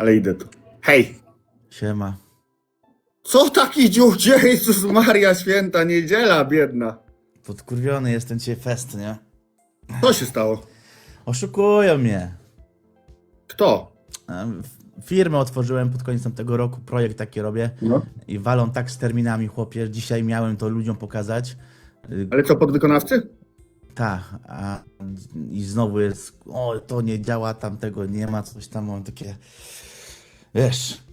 ale idę tu. Hej! Siema. Co taki dziuchcie? Jezus Maria Święta, niedziela biedna. Podkurwiony jestem dzisiaj fest, nie? Co się stało? Oszukują mnie. Kto? Em, f- Firmę otworzyłem pod koniec tamtego roku, projekt taki robię No. i walą tak z terminami, chłopie. Dzisiaj miałem to ludziom pokazać. Y, Ale co, podwykonawcy? Tak, a i znowu jest, o to nie działa, tamtego nie ma, coś tam, mam takie, wiesz,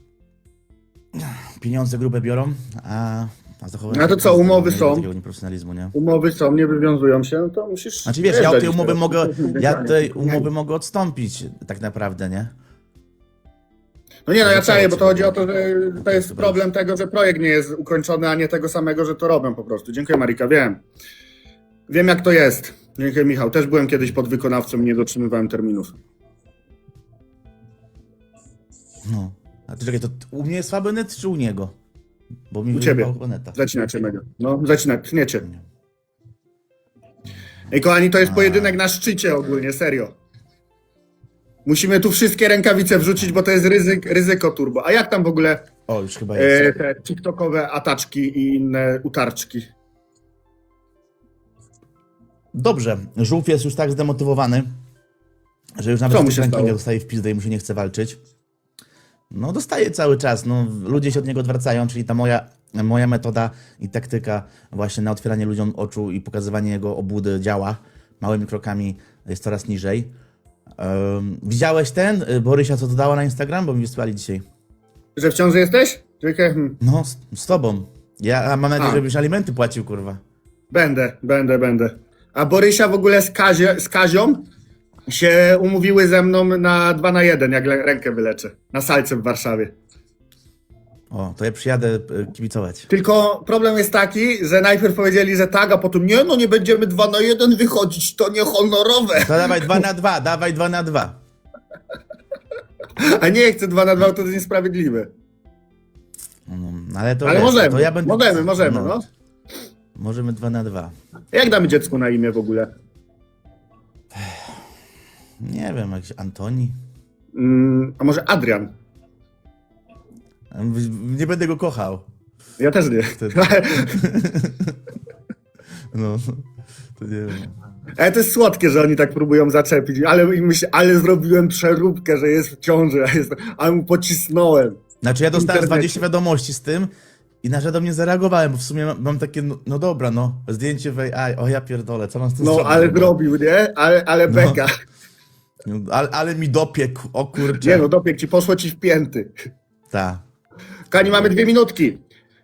pieniądze grube biorą, a, a zachowanie... No to co, umowy są? Takiego nieprofesjonalizmu, nie? Umowy są, nie wywiązują się, no to musisz... Znaczy wiesz, ja od tej umowy teraz. mogę, ja od tej umowy mogę odstąpić tak naprawdę, nie? No nie, no ja czaję, bo to chodzi o to to, że to jest problem tego, że projekt nie jest ukończony, a nie tego samego, że to robią po prostu. Dziękuję Marika, wiem. Wiem jak to jest. Dziękuję Michał. Też byłem kiedyś podwykonawcą i nie dotrzymywałem terminów. No. A ty czekaj, to u mnie jest słaby net, czy u niego? Bo mi U ciebie. neta. Zacinacie mego. No, zacina, tniecie. Ej, kochani, to jest pojedynek na szczycie ogólnie, serio. Musimy tu wszystkie rękawice wrzucić, bo to jest ryzyk, ryzyko turbo. A jak tam w ogóle O, już chyba jest. e, te tiktokowe ataczki i inne utarczki? Dobrze, żółw jest już tak zdemotywowany, że już nawet Co z mu się stało? dostaje w pizdę i mu się nie chce walczyć. No dostaje cały czas, no ludzie się od niego odwracają, czyli ta moja, moja metoda i taktyka właśnie na otwieranie ludziom oczu i pokazywanie jego obłudy działa. Małymi krokami jest coraz niżej. Um, widziałeś ten, y, Borysia, co dodała na Instagram? Bo mi wysłali dzisiaj. Że w ciąży jesteś? Hmm. No, z, z tobą. Ja mam nadzieję, A. żebyś alimenty płacił, kurwa. Będę, będę, będę. A Borysia w ogóle z, Kazie, z Kazią się umówiły ze mną na 2 na 1, jak le- rękę wyleczę. Na salce w Warszawie. O, to ja przyjadę y, kibicować. Tylko problem jest taki, że najpierw powiedzieli, że tak, a potem nie, no nie będziemy 2 na 1 wychodzić, to niehonorowe. To dawaj dwa na dwa, dawaj dwa na dwa. A nie chcę 2 na 2, to jest niesprawiedliwe. No, ale to Ale wiesz, możemy, to ja będę... możemy, możemy, no. Możemy dwa na dwa. Jak damy dziecku na imię w ogóle? Nie wiem, jakiś Antoni. Mm, a może Adrian? Nie będę go kochał. Ja też nie. No, to nie wiem. Ale to jest słodkie, że oni tak próbują zaczepić, ale ale zrobiłem przeróbkę, że jest w ciąży, a, jest, a mu pocisnąłem. Znaczy ja dostałem internecie. 20 wiadomości z tym i na żaden nie zareagowałem, bo w sumie mam, mam takie, no, no dobra, no, zdjęcie w AI, o ja pierdolę, co mam z tym No, zrobić? ale No, zrobił, nie? Ale, ale beka. Ale, ale mi dopiekł, o kurczę. Nie no, dopiek ci, poszło ci w pięty. Ta. Kani, mamy dwie minutki.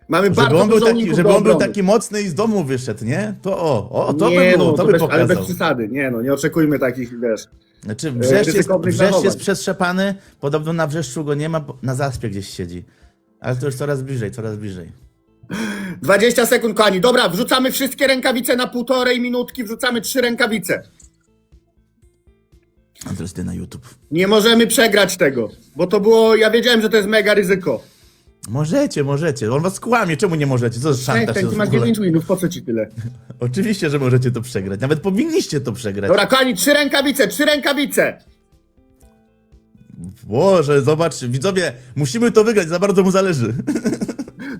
Mamy Żeby bardzo on, był dużo taki, uników żeby do on był obrony. taki mocny i z domu wyszedł, nie? To o, o to nie, by było, no, to by bez, ale pokazał. bez przesady. Nie no, nie oczekujmy takich, wiesz. Znaczy wrzeszcz jest, ryzykownych wrzeszcz zachowań. jest przestrzepany, podobno na wrzeszczu go nie ma, bo na zaspie gdzieś siedzi. Ale to już coraz bliżej, coraz bliżej. 20 sekund, kochani. Dobra, wrzucamy wszystkie rękawice na półtorej minutki, wrzucamy trzy rękawice. A teraz idę na YouTube. Nie możemy przegrać tego, bo to było, ja wiedziałem, że to jest mega ryzyko. Możecie, możecie. On was kłamie, czemu nie możecie? Co za szantaż ten jest ty masz ogóle? 9 winów, po co ci tyle? Oczywiście, że możecie to przegrać. Nawet powinniście to przegrać. Dobra, kochani, trzy rękawice, trzy rękawice. Boże, zobacz, widzowie, musimy to wygrać, za bardzo mu zależy.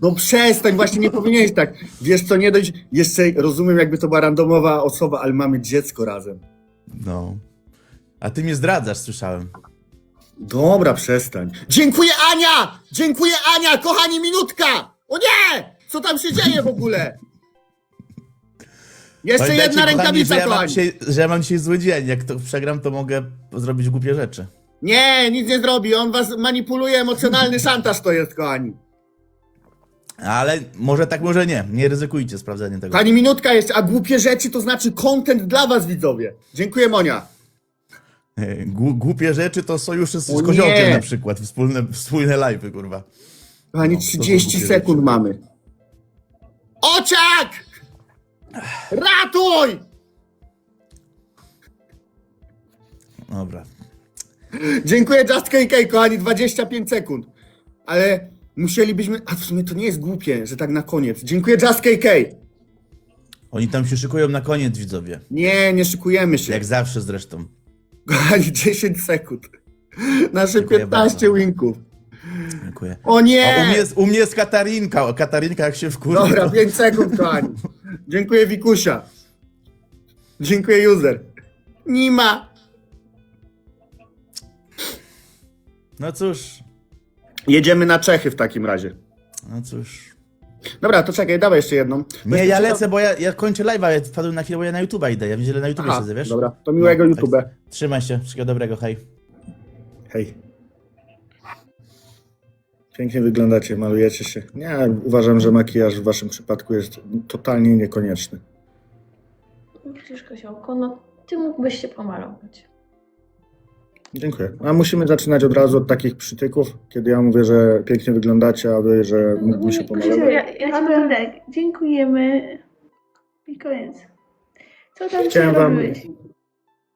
No przestań, właśnie nie powinieneś tak. Wiesz co, nie dość, jeszcze rozumiem jakby to była randomowa osoba, ale mamy dziecko razem. No. A ty mnie zdradzasz, słyszałem. Dobra, przestań. Dziękuję Ania! Dziękuję Ania! Kochani, minutka! O nie! Co tam się dzieje w ogóle? Jeszcze Pamiętajcie, jedna kochani, rękawica, że ja, mam kochani. dzisiaj, że ja mam dzisiaj zły dzień. Jak to przegram, to mogę zrobić głupie rzeczy. Nie, nic nie zrobi. On was manipuluje, emocjonalny szantaż to jest, kochani. Ale może tak, może nie. Nie ryzykujcie sprawdzenia tego. Pani minutka jeszcze, a głupie rzeczy to znaczy content dla was, widzowie. Dziękuję, Monia. Gł- głupie rzeczy to sojusze z, koziołkiem na przykład. Wspólne, wspólne live'y, kurwa. Kochani, No, to są 30 głupie sekund mamy. Ociak! Ratuj! Dobra. Dziękuję Just KK, kochani, 25 sekund. Ale musielibyśmy... A w sumie to nie jest głupie, że tak na koniec. Dziękuję Just KK. Oni tam się szykują na koniec, widzowie. Nie, nie szykujemy się. Jak zawsze zresztą. Kochani, 10 sekund. Nasze Dziękuję 15 bardzo. winków. Dziękuję. O A nie! u, mnie jest, u mnie jest Katarinka. O, Katarinka jak się wkurwi. Dobra, to... 5 sekund, kochani. Dziękuję Wikusia. Dziękuję user. Nie ma. No cóż, Jedziemy na Czechy w takim razie. no cóż. Dobra, to czekaj, dawaj jeszcze jedną. Bo Nie, jeszcze ja czytam- lecę, bo ja, ja kończę live'a, ja wpadłem na chwilę, bo ja na YouTube'a idę. Ja w niedzielę na YouTubie Aha, siedzę, wiesz? dobra, to miłego No, YouTube. tak. Trzymaj się, wszystkiego dobrego, hej. Hej. Pięknie wyglądacie, malujecie się. Nie, uważam, że makijaż w waszym przypadku jest totalnie niekonieczny. Widzisz, Koziołko, no ty mógłbyś się pomalować. Dziękuję. A musimy zaczynać od razu od takich przytyków, kiedy ja mówię, że pięknie wyglądacie, a wy, że mógłbym się pomalować. Ja, ja ci Powiem powiem, tak, dziękujemy i koniec. Co tam Chciałem Chciałem wam- robiłeś?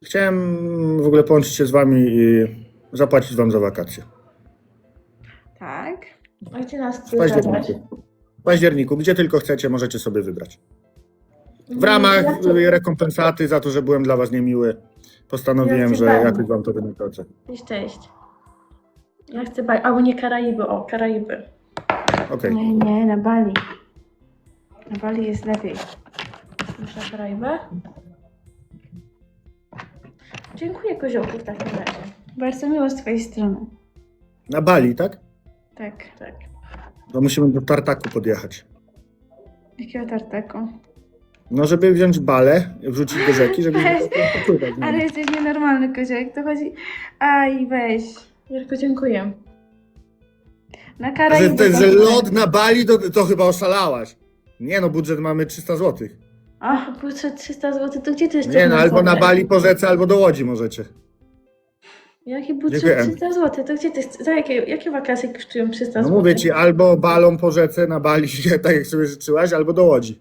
Chciałem w ogóle połączyć się z wami i zapłacić wam za wakacje. Tak. a gdzie nas W zabrać? październiku. W październiku, gdzie tylko chcecie, możecie sobie wybrać. W ramach y, rekompensaty za to, że byłem dla was niemiły, postanowiłem, Ja chcę że Bali. jakoś wam to wynagrodzę. Cześć, cześć. Ja chcę Bali, albo nie Karaiby, o, Karaiby. Okej. Nie, nie, na Bali. Na Bali jest lepiej. Już na Karaiby? Dziękuję Koziołku w takim razie. Bardzo miło z twojej strony. Na Bali, tak? Tak. Tak. To musimy do Tartaku podjechać. Jakiego tartaku? No, żeby wziąć balę, wrzucić do rzeki, żeby popływać. Ale jesteś nienormalny, koziołek. To chodzi... Aj, weź. Jarko, dziękuję. Na Że, Karaiby. ten, że lot na Bali, to, to chyba oszalałaś. Nie no, budżet mamy 300 zł. Ach, Półce 300 zł, to gdzie ty jesteś? Nie no, albo na? Bali po rzece, albo do Łodzi możecie. Jaki budżet Dziękuję. 300 zł? To gdzie ty, za jakie, jakie wakacje kosztują 300 No zł? mówię ci, albo balą po rzece na Bali, tak jak sobie życzyłaś, albo do Łodzi.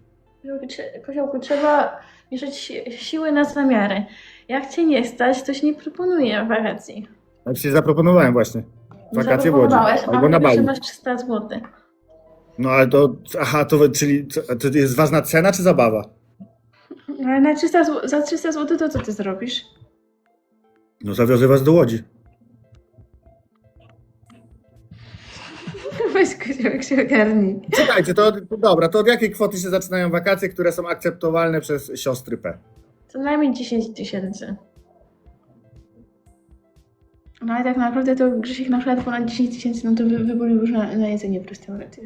Koziołku, trzeba mierzyć si- siły na zamiary. Jak cię nie stać, to się nie proponuje wakacji. Ja ci zaproponowałem właśnie. Wakacje w Łodzi. Zaproponowałeś, a Albo na że Bali. masz 300 zł. No ale to, aha, to czyli co, to jest ważna cena czy zabawa? Ale na 300 zł, za 300 zł to co ty zrobisz? No zawiozę was do Łodzi. Weź koziołek się ogarnij. Czekajcie, to, to dobra, to od jakiej kwoty się zaczynają wakacje, które są akceptowalne przez siostry P? Co najmniej 10 tysięcy. No ale tak naprawdę to Grzesiek na przykład ponad 10 tysięcy, no to wy, wybolił już na, na jedzenie w restauracji.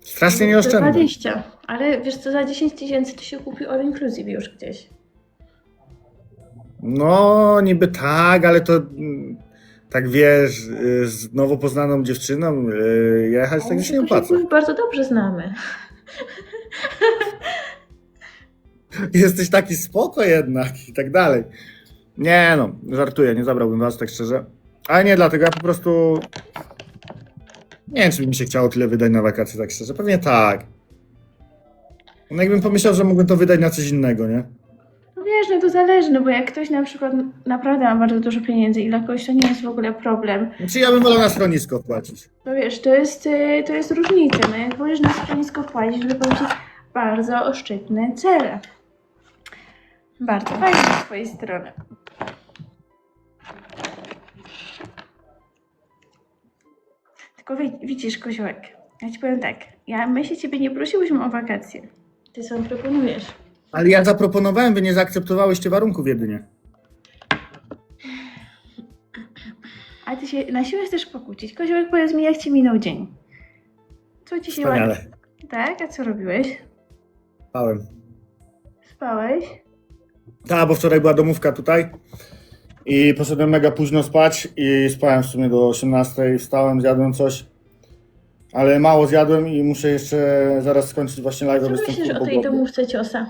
Strasznie nieoszczędne. 20. Ale wiesz co, za 10 tysięcy to się kupi all inclusive już gdzieś. No, niby tak, ale to mm, tak wiesz, y, z nowo poznaną dziewczyną y, jechać, tak się nie opłaca. Koziołku bardzo dobrze znamy. Jesteś taki spoko jednak i tak dalej. Nie no, żartuję, nie zabrałbym was tak szczerze. Ale nie dlatego, ja po prostu... Nie wiem, czy by mi się chciało tyle wydać na wakacje, tak szczerze. Pewnie tak. No jakbym pomyślał, że mógłbym to wydać na coś innego, nie? No to zależy, no bo jak ktoś na przykład naprawdę ma bardzo dużo pieniędzy i dla kogoś to nie jest w ogóle problem. Znaczy ja bym wolał na schronisko wpłacić. No wiesz, to jest, y, to jest różnica, no jak wolisz na schronisko wpłacić, wypełnić bardzo szczytne cele. Bardzo fajnie z twojej strony. Tylko wi- widzisz, koziołek, ja ci powiem tak, ja, my się ciebie nie prosiłyśmy o wakacje. Ty co proponujesz? Ale ja zaproponowałem, wy nie zaakceptowałyście warunków jedynie. A ty się na siłę chcesz pokłócić. Koziołek, powiedz mi, jak ci minął dzień? Co ci się Wspaniale. ładnie... Tak? A co robiłeś? Spałem. Spałeś? Tak, bo wczoraj była domówka tutaj i poszedłem mega późno spać i spałem w sumie do 18, wstałem, zjadłem coś, ale mało zjadłem i muszę jeszcze zaraz skończyć właśnie live. Co myślisz o tej domówce ciosa?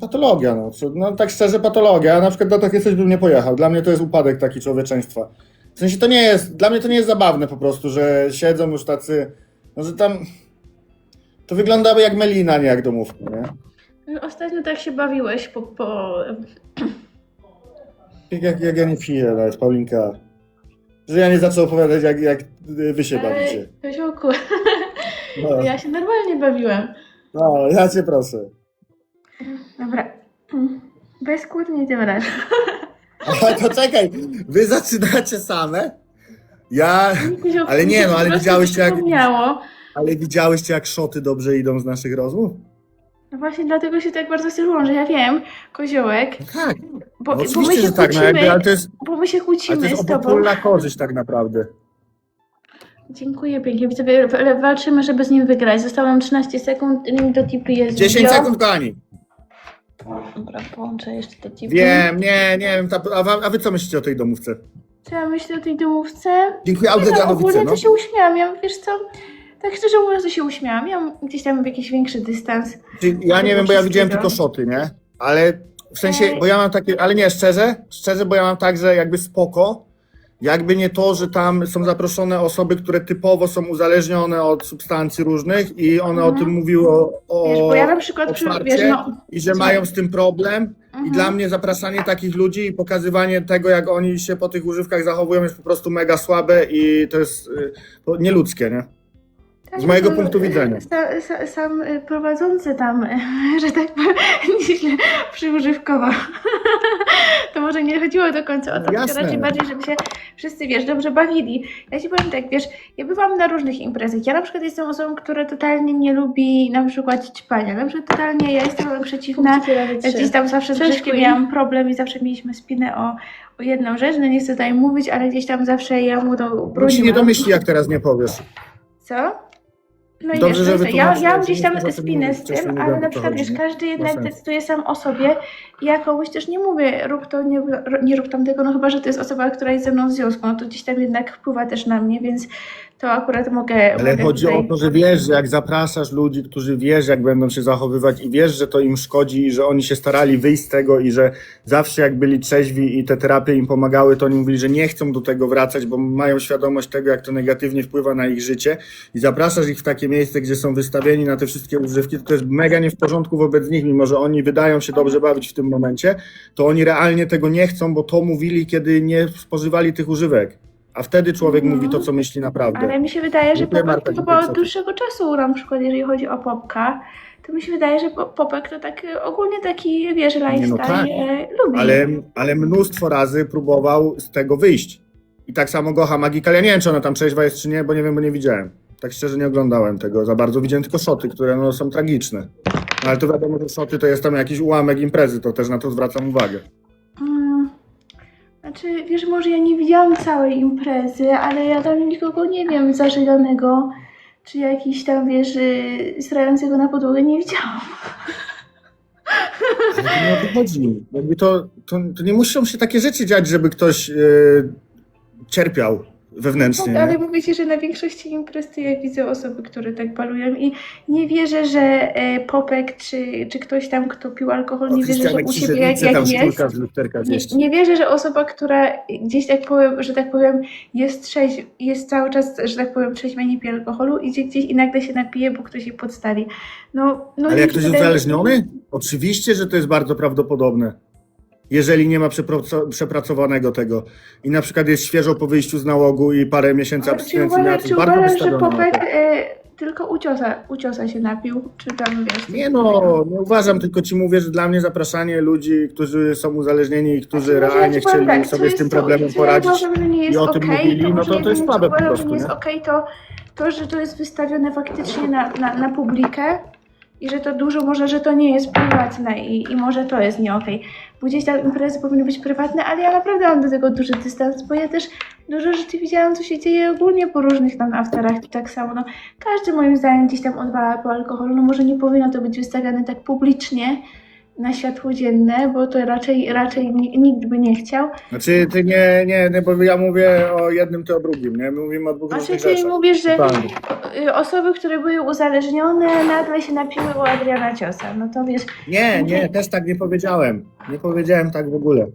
Patologia, no. No. tak szczerze patologia. Na przykład do takie coś bym nie pojechał. Dla mnie to jest upadek taki człowieczeństwa. W sensie to nie jest, dla mnie to nie jest zabawne po prostu, że siedzą już tacy, no że tam, to wygląda jak melina, nie jak domówka, nie? No, Ostatnio tak się bawiłeś po... po... Jak, jak, jak ja nie piję, nawet Paulinka. Że ja nie zacznę opowiadać, jak, jak wy się bawicie. Ej, Koziołku, No, ja się normalnie bawiłem. no ja cię proszę. Dobra. Mm. Bezkłótnie tym razem. Ale to czekaj, wy zaczynacie same? Ja... Ale nie, no, ale widziałyście, jak-. Ale widziałyście, jak szoty dobrze idą z naszych rozmów? No właśnie dlatego się tak bardzo stylują, że ja wiem, koziołek, Tak. bo, No bo my się tak, no kłócimy, jakby, ale to jest, bo my się ale to kłócimy jest z tobą. korzyść tak naprawdę. Dziękuję pięknie. W- walczymy, żeby z nim wygrać. Zostało nam 13 sekund. Do tipy jest 10 video. sekund, kochani. Dobra, połączę jeszcze do tipy. Wiem, nie, nie wiem, ta, a, wa- a wy co myślicie o tej domówce? Co ja myślę o tej domówce? Dziękuję, Nie no, Audyganowice, ogólnie no. to się uśmiałam, ja wiesz co, tak szczerze mówiąc to się uśmiałam, ja mam gdzieś tam jakiś większy dystans. Czyli Ja nie wiem, bo ja widziałem tylko szoty, nie? Ale w sensie, Ej. bo ja mam takie, ale nie, szczerze, szczerze, bo ja mam tak, że jakby spoko, jakby nie to, że tam są zaproszone osoby, które typowo są uzależnione od substancji różnych i one o Mhm. tym mówiły o, o Wiesz, bo ja na przykład, przy, otwarcie wiesz, no, i że mają z tym problem. I Mhm. dla mnie zapraszanie takich ludzi i pokazywanie tego, jak oni się po tych używkach zachowują, jest po prostu mega słabe i to jest y, nieludzkie, nie? Z mojego punktu widzenia. Sa, sa, sam y, prowadzący tam, że tak powiem, nieźle przyużywkował. to może nie chodziło do końca o to, tylko Jasne. raczej bardziej, żeby się wszyscy, wiesz, dobrze bawili. Ja ci powiem tak, wiesz, ja bywam na różnych imprezach. Ja na przykład jestem osobą, która totalnie nie lubi na przykład ćpania. Na przykład totalnie ja jestem przeciwna gdzieś tam zawsze z miałam problem i zawsze mieliśmy spinę o, o jedną rzecz, no nie chcę tutaj mówić, ale gdzieś tam zawsze ja mu to Bo się nie broniłam. domyśli, jak teraz nie powiesz. Co? No i Dobrze, wiesz, ja, ja mam gdzieś tam spinę z tym, ale na przykład wiesz, każdy jednak decyduje sam o sobie i ja komuś też nie mówię, rób to, nie, nie rób tamtego, no chyba, że to jest osoba, która jest ze mną w związku, no to gdzieś tam jednak wpływa też na mnie, więc to akurat mogę Ale mogę chodzi tutaj... o to, że wiesz, że jak zapraszasz ludzi, którzy wiesz, jak będą się zachowywać i wiesz, że to im szkodzi i że oni się starali wyjść z tego i że zawsze jak byli trzeźwi i te terapie im pomagały, to oni mówili, że nie chcą do tego wracać, bo mają świadomość tego, jak to negatywnie wpływa na ich życie i zapraszasz ich w takie miejsce, gdzie są wystawieni na te wszystkie używki, to, jest mega nie w porządku wobec nich, mimo że oni wydają się dobrze bawić w tym momencie, to oni realnie tego nie chcą, bo to mówili, kiedy nie spożywali tych używek. A wtedy człowiek Mhm. mówi to, co myśli naprawdę. Ale mi się wydaje, że Popek to chyba od dłuższego czasu, na przykład jeżeli chodzi o Popka, to mi się wydaje, że Po- Popek to tak ogólnie taki, wiesz, lifestyle tak. e, lubi. Ale, ale mnóstwo razy próbował z tego wyjść. I tak samo Gocha Magikal. Ja nie wiem, czy ona tam trzeźwa jest, czy nie, bo nie wiem, bo nie widziałem. Tak szczerze nie oglądałem tego za bardzo. Widziałem tylko szoty, które no, są tragiczne. No, ale to wiadomo, że szoty to jest tam jakiś ułamek imprezy, to też na to zwracam uwagę. Mm, znaczy, wiesz, może ja nie widziałam całej imprezy, ale ja tam nikogo nie wiem zażyganego, czy jakiś tam, wiesz, y, strającego na podłogę nie widziałam. Ale to nie o to chodzi. Jakby to, to, to nie muszą się takie rzeczy dziać, żeby ktoś yy, cierpiał wewnętrznie. Tak, ale mówię ci, że na większości imprez to ja widzę osoby, które tak balują i nie wierzę, że e, Popek czy, czy ktoś tam, kto pił alkohol, nie wierzę, że u siebie jak, jak jest. Nie, nie wierzę, że osoba, która gdzieś tak powiem, że tak powiem, jest jest cały czas, że tak powiem, trzeźwa, nie pije alkoholu, idzie gdzieś i nagle się napije, bo ktoś jej podstawi. No, no Ale jak ktoś jest wydaje- uzależniony? Oczywiście, że to jest bardzo prawdopodobne. Jeżeli nie ma przepracowanego tego i na przykład jest świeżo po wyjściu z nałogu i parę miesięcy abstynencji na uważasz, to czy bardzo uważasz że Popek to. e, tylko u ciosa, u ciosa się napił? Czy tam, wiesz? Nie no, nie uważam, tylko ci mówię, że dla mnie zapraszanie ludzi, którzy są uzależnieni i którzy Znaczy, ja realnie powiem chcieli tak, sobie z tym problemem ja poradzić. uważam, jest o tym okej, mówili, no to- to jest słabe po prostu, że nie jest okej, to to, że to jest wystawione faktycznie na, na, na publikę i że to dużo może, że to nie jest prywatne i, i może to jest nie okej. Bo gdzieś tam imprezy powinny być prywatne, ale ja naprawdę mam do tego duży dystans, bo ja też dużo rzeczy widziałam, co się dzieje ogólnie po różnych tam afterach i tak samo. No, każdy moim zdaniem gdzieś tam odwala po alkoholu, no może nie powinno to być wystawiane tak publicznie na światło dzienne, bo to raczej, raczej ni- nikt by nie chciał. Znaczy, ty nie, nie, nie, bo ja mówię o jednym, ty o drugim, nie? My mówimy o dwóch A czy różnych ty rzeczach. mówisz, że Totalnie. y, osoby, które były uzależnione, nagle się napiły u Adriana Ciosa? No to wiesz, Nie, nie, też tak nie powiedziałem. Nie powiedziałem tak w ogóle.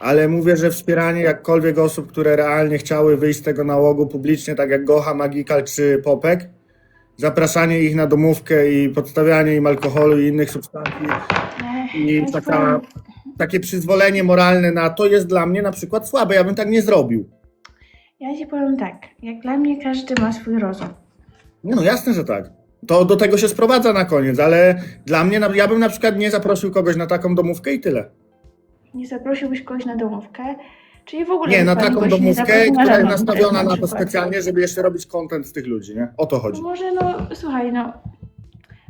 Ale mówię, że wspieranie jakkolwiek osób, które realnie chciały wyjść z tego nałogu publicznie, tak jak Gocha, Magikal czy Popek, zapraszanie ich na domówkę i podstawianie im alkoholu i innych substancji i taka, takie przyzwolenie moralne na to jest dla mnie na przykład słabe. Ja bym tak nie zrobił. ja ci powiem tak, jak dla mnie każdy ma swój rozum. Nie no, jasne, że tak. To do tego się sprowadza na koniec, ale dla mnie, na- ja bym na przykład nie zaprosił kogoś na taką domówkę i tyle. Nie zaprosiłbyś kogoś na domówkę? Czyli w ogóle Nie, na pani taką domówkę, która jest nastawiona na to specjalnie, żeby jeszcze robić content z tych ludzi, nie? O to chodzi. No może no, słuchaj, no,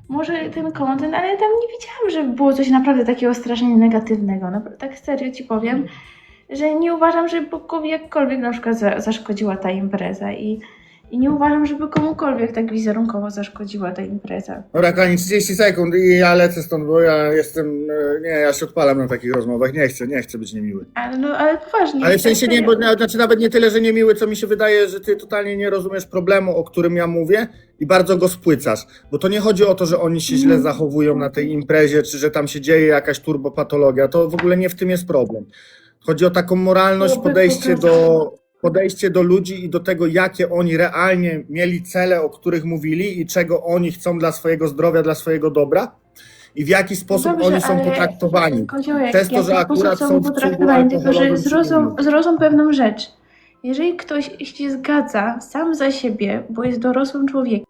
może ten content, ale tam nie widziałam, że było coś naprawdę takiego strasznie negatywnego. No, tak serio ci powiem, że nie uważam, żeby komu jakkolwiek na przykład za, zaszkodziła ta impreza i, i nie uważam, żeby komukolwiek tak wizerunkowo zaszkodziła ta impreza. Dobra, Kani, 30 sekund i ja lecę stąd, bo ja jestem, e, nie, ja się odpalam na takich rozmowach, nie chcę, nie chcę być niemiły. Ale no, ale poważnie. Ale w sensie nie, bo, znaczy nawet nie tyle, że niemiły, co mi się wydaje, że ty totalnie nie rozumiesz problemu, o którym ja mówię i bardzo go spłycasz. Bo to nie chodzi o to, że oni się źle Mhm. zachowują na tej imprezie, czy że tam się dzieje jakaś turbopatologia. To w ogóle nie w tym jest problem. Chodzi o taką moralność, Byłoby podejście do, podejście do ludzi i do tego, jakie oni realnie mieli cele, o których mówili i czego oni chcą dla swojego zdrowia, dla swojego dobra. I w jaki sposób Dobrze, oni są potraktowani. Koziołek, Przez to, że akurat są potraktowani, tylko że zrozum, zrozum pewną rzecz. Jeżeli ktoś się zgadza sam za siebie, bo jest dorosłym człowiekiem,